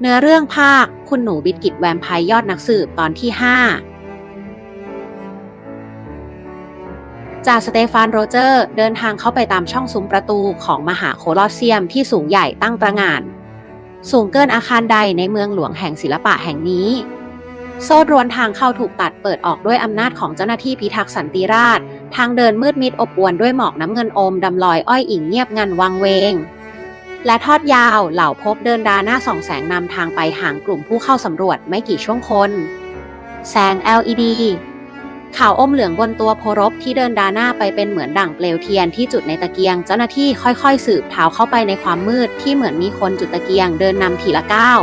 เนื้อเรื่องภาค คุณหนูบิดกิตแวมไพร์ยอดนักสืบตอนที่ 5จ่าสเตฟานโรเจอร์ เดินทางเข้าไปตามช่องซุ้มประตูของมหาโคลอสเซียมที่สูงใหญ่ตั้งตระหง่าน สูงเกินอาคารใดในเมืองหลวงแห่งศิลปะแห่งนี้ โซ่รวนทางเข้าถูกตัดเปิดออกด้วยอำนาจของเจ้าหน้าที่พิทักษ์สันติราษทางเดินมืดมิดอบอวลด้วยหมอกน้ำเงินอมดำลอยอ้อยอิงเงียบงันวังเวง และทอดยาวเหล่าพบเดินดาหน้าส่องแสงนำทางไปห่างกลุ่มผู้เข้าสำรวจไม่กี่ช่วงคน แสง LED ขาวอมเหลืองบนตัวโพรบที่เดินดาหน้าไปเป็นเหมือนด่างเปลวเทียนที่จุดในตะเกียง เจ้าหน้าที่ค่อยๆ สืบเท้าเข้าไปในความมืดที่เหมือนมีคนจุดตะเกียงเดินนำทีละก้าว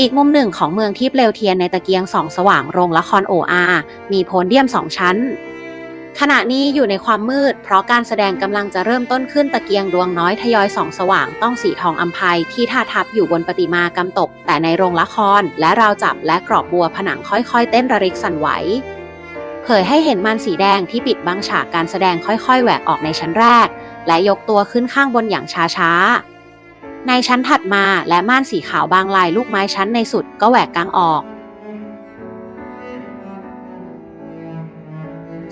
อีกมุมหนึ่งของเมืองที่เปลวเทียนในตะเกียงส่องสว่างโรงละครโออามีโพเดียมสองชั้น ขณะนี้อยู่ในความมืด เพราะการแสดงกำลังจะเริ่มต้นขึ้นตะเกียงดวงน้อยทยอยส่องสว่างต้องสีทองอัมภัยที่ท่าทับอยู่บนประติมากำตก แต่ในโรงละคร และราวจับและกรอบบัวผนังค่อยๆ เต้นระริกสั่นไหว เผยให้เห็นมันสีแดงที่ปิดบังฉากการแสดงค่อยๆ แหวกออกในชั้นแรก และยกตัวขึ้นข้างบนอย่างช้าๆในชั้นถัดมาและม่านสีขาวบางลายลูกไม้ชั้นในสุดก็แหวกกลางออก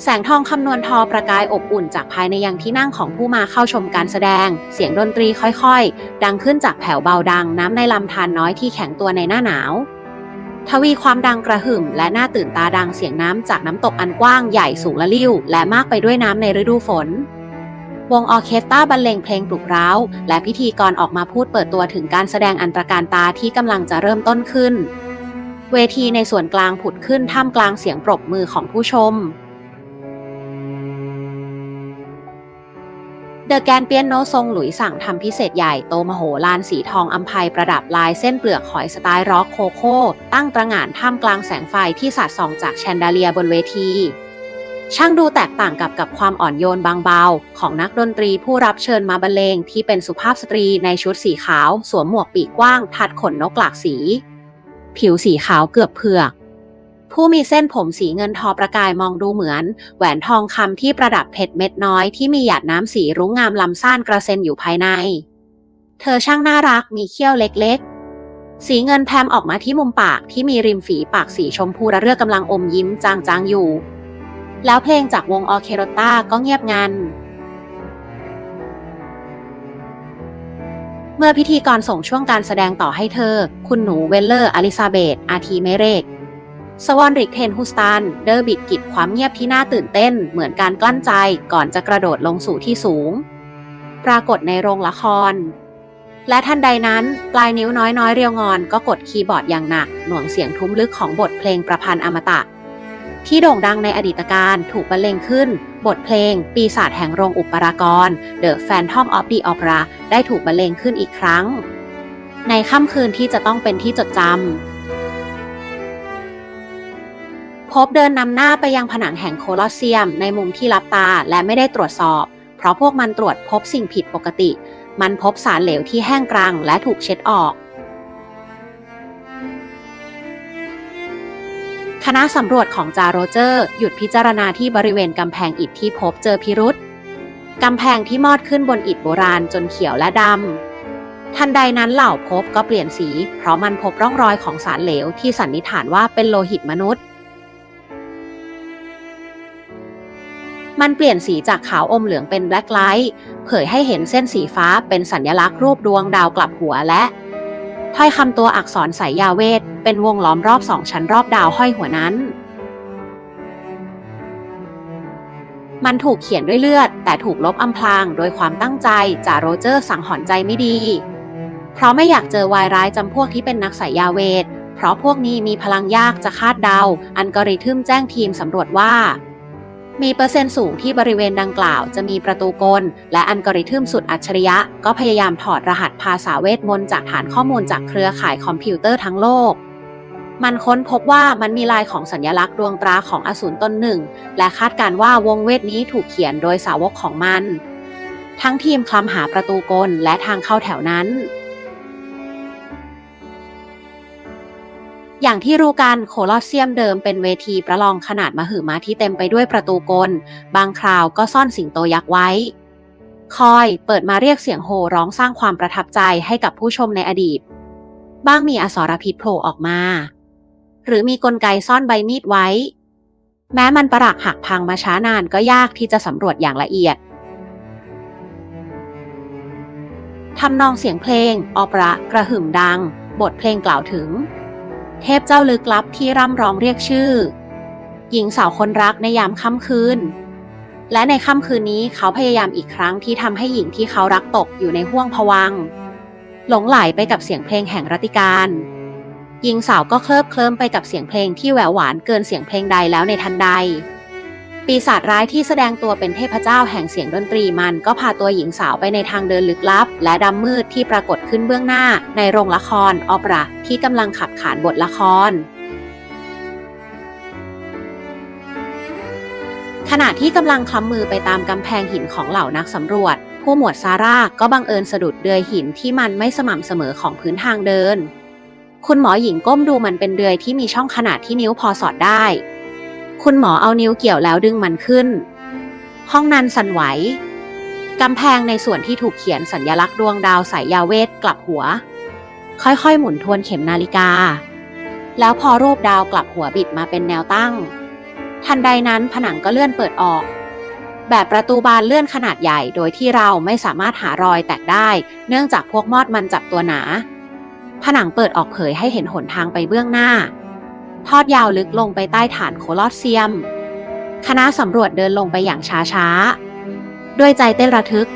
แสงทองคำนวณทอประกายอบอุ่นจากภายในยังที่นั่งของผู้มาเข้าชมการแสดง เสียงดนตรีค่อยๆ ดังขึ้นจากแผ่วเบาดังน้ำในลำธารน้อยที่แข็งตัวในหน้าหนาว ทวีความดังกระหึ่มและหน่าตื่นตาดังเสียงน้ำจากน้ำตกอันกว้างใหญ่สูงและลิ่วและมากไปด้วยน้ำในฤดูฝนวงออเคสตราบรรเลงเพลงปลุกเร้าและพิธีกรออกมาพูดเปิดตัวถึงการแสดงอันตรการตาที่กำลังจะเริ่มต้นขึ้น เวทีในส่วนกลางผุดขึ้นท่ามกลางเสียงปรบมือของผู้ชม เดอะแกนเปียโนทรงหลุยสั่งทำพิเศษใหญ่โตมโหฬารสีทองอัมภัยประดับลายเส้นเปลือกหอยสไตล์ร็อกโคโค่ตั้งตระหง่านท่ามกลางแสงไฟที่สาดส่องจากแชนดาเลียบนเวที ช่างดูแตกต่างกับกับความอ่อนโยนบางเบา ของนักดนตรีผู้รับเชิญมาบรรเลงที่เป็นสุภาพสตรีในชุดสีขาว สวมหมวกปีกกว้าง ทัดขนนกหลากสี ผิวสีขาวเกือบเผือก ผู้มีเส้นผมสีเงินทอประกายมองดูเหมือน แหวนทองคำที่ประดับเพชรเม็ดน้อยที่มีหยาดน้ำสีรุ้งงามลำซ่านกระเซ็นอยู่ภายใน เธอช่างน่ารักมีเขี้ยวเล็กๆ สีเงินแพมออกมาที่มุมปากที่มีริมฝีปากสีชมพูระเรื่อกำลังอมยิ้มจางๆอยู่ แล้วเพลงจากวงออเคโรต้าก็เงียบงันเมื่อพิธีกรส่งช่วงการแสดงต่อให้เธอ คุณหนูเวลเลอร์อลิซาเบธอาทีเมเรก สวอนริกเทนฮูสตัน เดอร์บิดกิดความเงียบที่น่าตื่นเต้น เหมือนการกลั้นใจก่อนจะกระโดดลงสู่ที่สูง ปรากฏในโรงละคร และทันใดนั้น ปลายนิ้วน้อยน้อยๆ เรียวงอนก็กดคีย์บอร์ดอย่างหนัก หน่วงเสียงทุ้มลึกของบทเพลงประพันธ์อมตะ ที่โด่งดังในอดีตการถูกบรรเลงขึ้น บทเพลง ปีศาจแห่งโรงอุปรากร The Phantom of the Opera ได้ถูกบรรเลงขึ้นอีกครั้ง ในค่ำคืนที่จะต้องเป็นที่จดจำ พบเดินนำหน้าไปยังผนังแห่งโคลอสเซียมในมุมที่ลับตาและไม่ได้ตรวจสอบ เพราะพวกมันตรวจพบสิ่งผิดปกติ มันพบสารเหลวที่แห้งกรังและถูกเช็ดออก คณะสำรวจของจาโรเจอร์ หยุดพิจารณาที่บริเวณกำแพงอิฐที่พบเจอพิรุษกำแพงที่มอดขึ้นบนอิฐโบราณจนเขียวและดำ ทันใดนั้นเหล่าพบก็เปลี่ยนสี เพราะมันพบร่องรอยของสารเหลวที่สันนิษฐานว่าเป็นโลหิตมนุษย์ มันเปลี่ยนสีจากขาวอมเหลืองเป็นแบล็คไลท์เผยให้เห็นเส้นสีฟ้าเป็นสัญลักษณ์รูปดวงดาวกลับหัวและ ถ้อยคำตัวอักษรสายยาเวท เป็นวงล้อมรอบสองชั้นรอบดาวห้อยหัวนั้น มันถูกเขียนด้วยเลือด แต่ถูกลบอำพรางโดยความตั้งใจจากโรเจอร์สังหรณ์ใจไม่ดี เพราะไม่อยากเจอวายร้ายจำพวกที่เป็นนักสายยาเวท เพราะพวกนี้มีพลังยากจะคาดเดา อันกริทึมแจ้งทีมสำรวจว่า มีเปอร์เซ็นต์สูงที่บริเวณดังกล่าวจะมีประตูกล และอัลกอริทึมสุดอัจฉริยะ ก็พยายามถอดรหัสภาษาเวทมนต์จากฐานข้อมูลจากเครือข่ายคอมพิวเตอร์ทั้งโลก มันค้นพบว่ามันมีลายของสัญลักษณ์ดวงตราของอสูรตนหนึ่ง และคาดการณ์ว่าวงเวทนี้ถูกเขียนโดยสาวกของมัน ทั้งทีมคลำหาประตูกลและทางเข้าแถวนั้น อย่างที่รู้กันโคลอสเซียมเดิมเป็นเวทีประลองขนาดมหึมาที่เต็มไปด้วยประตูกล บางคราวก็ซ่อนสิงโตยักษ์ไว้ คอยเปิดมาเรียกเสียงโห่ร้องสร้างความประทับใจให้กับผู้ชมในอดีต บ้างมีอสรพิษโผล่ออกมา หรือมีกลไกซ่อนใบมีดไว้ แม้มันประหลักหักพังมาช้านานก็ยากที่จะสำรวจอย่างละเอียดทำนองเสียงเพลง ออประกระหึ่มดัง บทเพลงกล่าวถึง เทพเจ้าลึกลับที่ร่ำร้องเรียกชื่อ หญิงสาวคนรักในยามค่ำคืน และในค่ำคืนนี้เขาพยายามอีกครั้งที่ทำให้หญิงที่เขารักตกอยู่ในห้วงผวัง หลงไหลไปกับเสียงเพลงแห่งรัติการ หญิงสาวก็เคลิบเคลิ้มไปกับเสียงเพลงที่แหววหวานเกินเสียงเพลงใดแล้วในทันใด ปีศาจร้ายที่แสดงตัวเป็นเทพเจ้าแห่งเสียงดนตรีมันก็พาตัวหญิงสาวไปในทางเดินลึกลับ และดำมืดที่ปรากฏขึ้นเบื้องหน้า ในโรงละครออเปราที่กำลังขับขานบทละคร ขณะที่กำลังคลำมือไปตามกำแพงหินของเหล่านักสำรวจ ผู้หมวดซาร่าก็บังเอิญสะดุดเดือยหินที่มันไม่สม่ำเสมอของพื้นทางเดิน คุณหมอหญิงก้มดูมันเป็นเดือยที่มีช่องขนาดที่นิ้วพอสอดได้ คุณหมอเอานิ้วเกี่ยวแล้วดึงมันขึ้น ห้องนั้นสั่นไหว กำแพงในส่วนที่ถูกเขียนสัญญลักษณ์ดวงดาวสายยาเวทกลับหัว ค่อยๆ หมุนทวนเข็มนาฬิกา แล้วพอรูปดาวกลับหัวบิดมาเป็นแนวตั้ง ทันใดนั้นผนังก็เลื่อนเปิดออก แบบประตูบานเลื่อนขนาดใหญ่โดยที่เราไม่สามารถหารอยแตกได้ เนื่องจากพวกมอดมันจับตัวหนา ผนังเปิดออกเผยให้เห็นหนทางไปเบื้องหน้า ทอดยาวลึกลงไปใต้ฐานโคลอสเซียม คณะสำรวจเดินลงไปอย่างช้าๆ ด้วยใจเต้นระทึก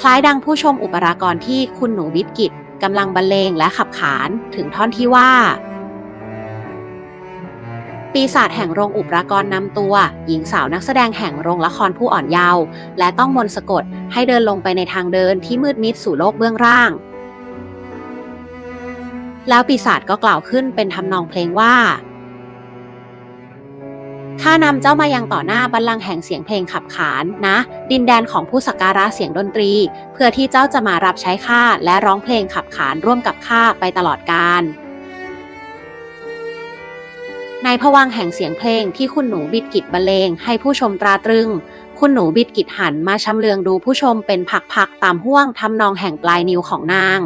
คล้ายดังผู้ชมอุปรากรที่คุณหนูวิทกิจกำลังบรรเลงและขับขานถึงท่อนที่ว่า ปีศาจแห่งโรงอุปรากรนำตัว หญิงสาวนักแสดงแห่งโรงละครผู้อ่อนเยาว์และต้องมนต์สะกดให้เดินลงไปในทางเดินที่มืดมิดสู่โลกเบื้องล่าง แล้วปีศาจก็กล่าวขึ้นเป็นทำนองเพลงว่าข้านำเจ้ามายังต่อหน้าบัลลังก์แห่งเสียงเพลงขับขานนะ ดินแดนของผู้สักการะเสียงดนตรี เพื่อที่เจ้าจะมารับใช้ข้าและร้องเพลงขับขานร่วมกับข้าไปตลอดกาลในพวังแห่งเสียงเพลงที่คุณหนูบิดกิจบรรเลงให้ผู้ชมตราตรึง คุณหนูบิดกิจหันมาชำเลืองดูผู้ชมเป็นผักๆตามห่วงทำนองแห่งปลายนิ้วของนาง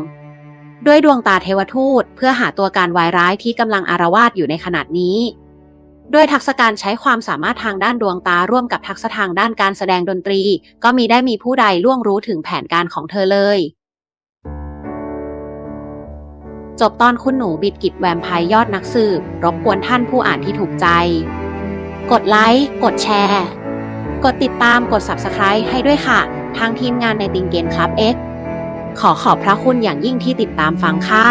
ด้วยดวงตาเทวทูตเพื่อหาตัวการวายร้ายที่กำลังอารวาสอยู่ในขณะนี้ ด้วยทักษะการใช้ความสามารถทางด้านดวงตาร่วมกับทักษะทางด้านการแสดงดนตรี ก็มีได้มีผู้ใดล่วงรู้ถึงแผนการของเธอเลย จบตอนคุณหนูบิดกิจแวมไพร์ยอดนักสืบรบกวนท่านผู้อ่านที่ถูกใจ กดไลค์กดแชร์ กดติดตามกด Subscribe ให้ด้วยค่ะ ทางทีมงานในติงเกนคลับ X ขอขอบพระคุณอย่างยิ่งที่ติดตามฟังค่ะ